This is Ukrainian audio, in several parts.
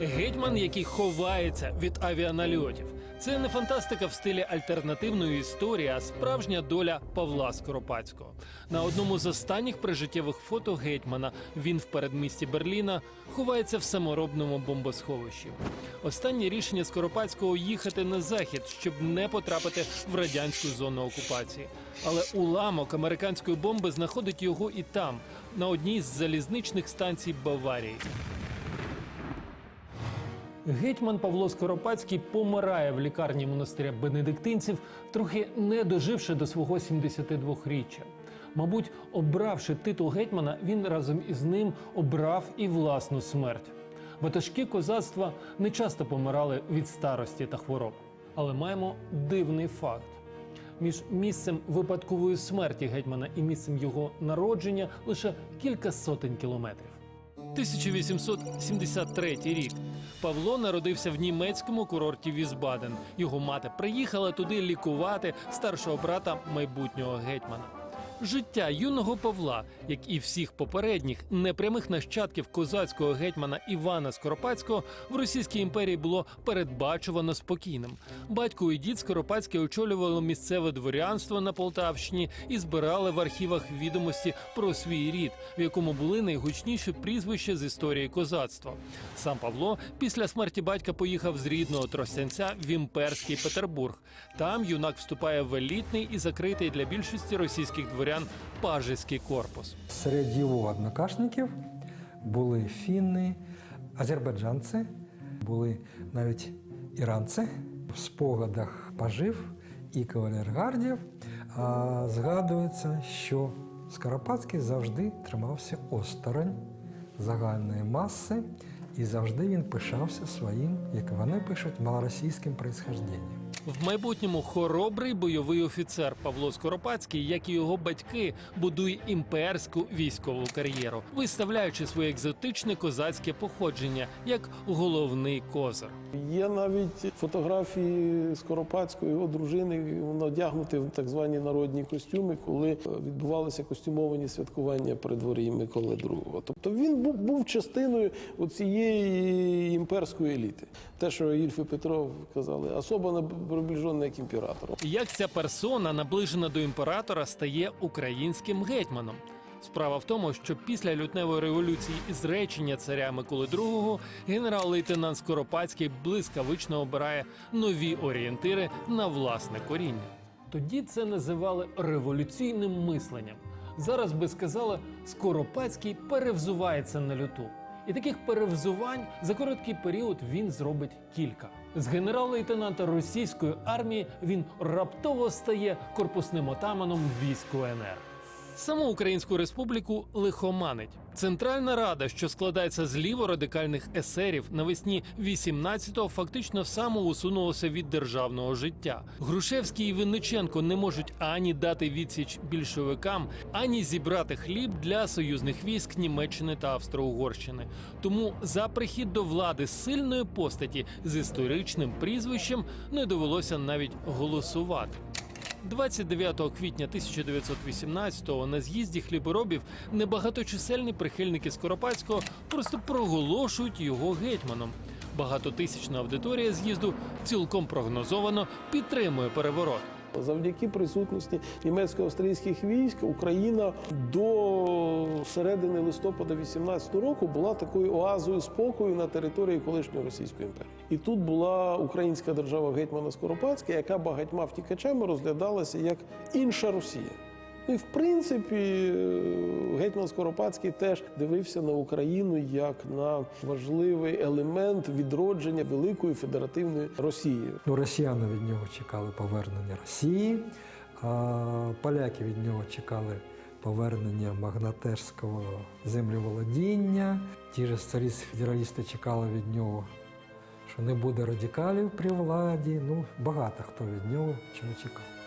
Гетьман, який ховається від авіанальотів. Це не фантастика в стилі альтернативної історії, а справжня доля Павла Скоропадського. На одному з останніх прижиттєвих фото гетьмана він в передмісті Берліна ховається в саморобному бомбосховищі. Останнє рішення Скоропадського їхати на захід, щоб не потрапити в радянську зону окупації. Але уламок американської бомби знаходить його і там, на одній з залізничних станцій Баварії. Гетьман Павло Скоропадський помирає в лікарні монастиря бенедиктинців, трохи не доживши до свого 72-річчя. Мабуть, обравши титул гетьмана, він разом із ним обрав і власну смерть. Ватажки козацтва не часто помирали від старості та хвороб. Але маємо дивний факт. Між місцем випадкової смерті гетьмана і місцем його народження лише кілька сотень кілометрів. 1873 рік. Павло народився в німецькому курорті Візбаден. Його мати приїхала туди лікувати старшого брата майбутнього гетьмана. Життя юного Павла, як і всіх попередніх непрямих нащадків козацького гетьмана Івана Скоропадського, в Російській імперії було передбачувано спокійним. Батько і дід Скоропадський очолювали місцеве дворянство на Полтавщині і збирали в архівах відомості про свій рід, в якому були найгучніші прізвища з історії козацтва. Сам Павло після смерті батька поїхав з рідного Тростянця в імперський Петербург. Там юнак вступає в елітний і закритий для більшості російських дворян пажеський корпус. Серед його однокашників були фінни, азербайджанці, були навіть іранці. В спогадах пажів і кавалергардів згадується, що Скоропадський завжди тримався осторонь загальної маси, і завжди він пишався своїм, як вони пишуть, малоросійським происхожденням. В майбутньому хоробрий бойовий офіцер Павло Скоропадський, як і його батьки, будує імперську військову кар'єру, виставляючи своє екзотичне козацьке походження як головний козир. Є навіть фотографії Скоропадського, його дружини, одягнути в так звані народні костюми, коли відбувалися костюмовані святкування при дворі Миколи II. Тобто він був, частиною цієї імперської еліти. Те, що Ільф і Петров казали, особо не приближений к імператору. Як ця персона, наближена до імператора, стає українським гетьманом? Справа в тому, що після лютневої революції і зречення царя Миколи II генерал-лейтенант Скоропадський блискавично обирає нові орієнтири на власне коріння. Тоді це називали революційним мисленням. Зараз би сказали, Скоропадський перевзувається на люту. І таких перевзувань за короткий період він зробить кілька. З генерал-лейтенанта російської армії він раптово стає корпусним отаманом військ УНР. Саму Українську республіку лихоманить. Центральна рада, що складається з ліворадикальних есерів, навесні 18-го фактично самоусунулася від державного життя. Грушевський і Винниченко не можуть ані дати відсіч більшовикам, ані зібрати хліб для союзних військ Німеччини та Австро-Угорщини. Тому за прихід до влади сильної постаті з історичним прізвищем не довелося навіть голосувати. 29 квітня 1918-го на з'їзді хліборобів небагаточисельні прихильники Скоропадського просто проголошують його гетьманом. Багатотисячна аудиторія з'їзду цілком прогнозовано підтримує переворот. Завдяки присутності німецько-австрійських військ Україна до середини листопада 18 року була такою оазою спокою на території колишньої Російської імперії. І тут була українська держава гетьмана Скоропадська, яка багатьма втікачами розглядалася як інша Росія. І в принципі, е, гетьман Скоропадський теж дивився на Україну як на важливий елемент відродження великої федеративної Росії. Ну, росіяни від нього чекали повернення Росії, а поляки від нього чекали повернення магнатерського землеволодіння. Ті ж старіці федералісти чекали від нього, що не буде радикалів при владі. Ну, багато хто від нього чого чекав.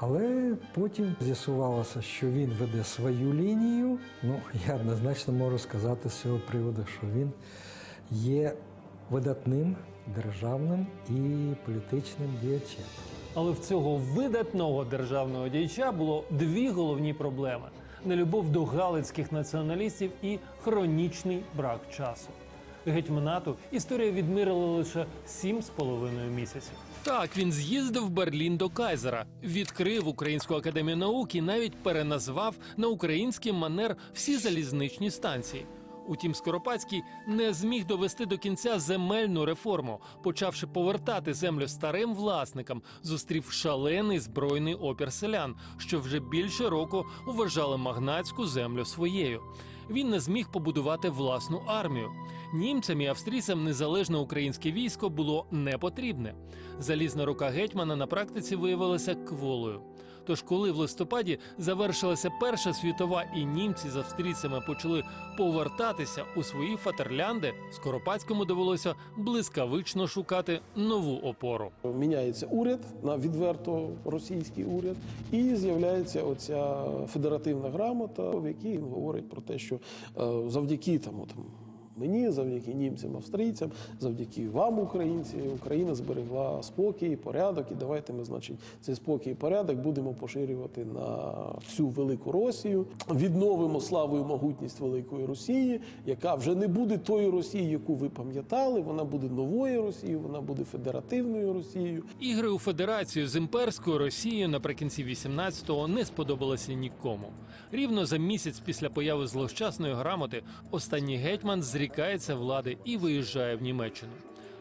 Але потім з'ясувалося, що він веде свою лінію. Ну, я однозначно можу сказати з цього приводу, що він є видатним державним і політичним діячем. Але в цього видатного державного діяча було дві головні проблеми: нелюбов до галицьких націоналістів і хронічний брак часу. Гетьманату історія відмірила лише сім з половиною місяців. Так, він з'їздив в Берлін до Кайзера, відкрив Українську академію наук і навіть переназвав на український манер всі залізничні станції. Утім, Скоропадський не зміг довести до кінця земельну реформу, почавши повертати землю старим власникам, зустрів шалений збройний опір селян, що вже більше року вважали магнатську землю своєю. Він не зміг побудувати власну армію. Німцям і австрійцям незалежне українське військо було не потрібне. Залізна рука гетьмана на практиці виявилася кволою. Тож, коли в листопаді завершилася Перша світова і німці з австрійцями почали повертатися у свої фатерлянди, Скоропадському довелося блискавично шукати нову опору. Міняється уряд на відверто російський уряд, і з'являється оця федеративна грамота, в якій він говорить про те, що е, завдяки там, от, мені, завдяки німцям, австрійцям, завдяки вам, українці, Україна зберегла спокій, і порядок. І давайте ми, значить, цей спокій і порядок будемо поширювати на всю велику Росію. Відновимо славу і могутність великої Росії, яка вже не буде тою Росією, яку ви пам'ятали. Вона буде новою Росією, вона буде федеративною Росією. Ігри у федерацію з імперською Росією наприкінці 18-го не сподобалися нікому. Рівно за місяць після появи злощасної грамоти останній гетьман зрікається влади і виїжджає в Німеччину.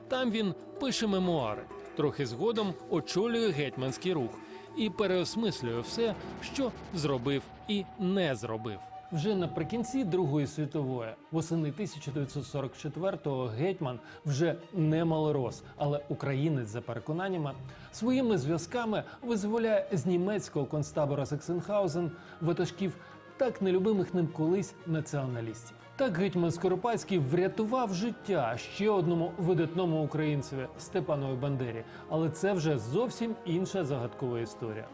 Там він пише мемуари. Трохи згодом очолює гетьманський рух і переосмислює все, що зробив і не зробив. Вже наприкінці Другої світової, восени 1944-го гетьман вже не малорос, але українець за переконаннями своїми зв'язками визволяє з німецького концтабора Саксенхаузен ватажків так нелюбимих ним колись націоналістів. Так гетьман Скоропадський врятував життя ще одному видатному українцеві Степанові Бандері, але це вже зовсім інша загадкова історія.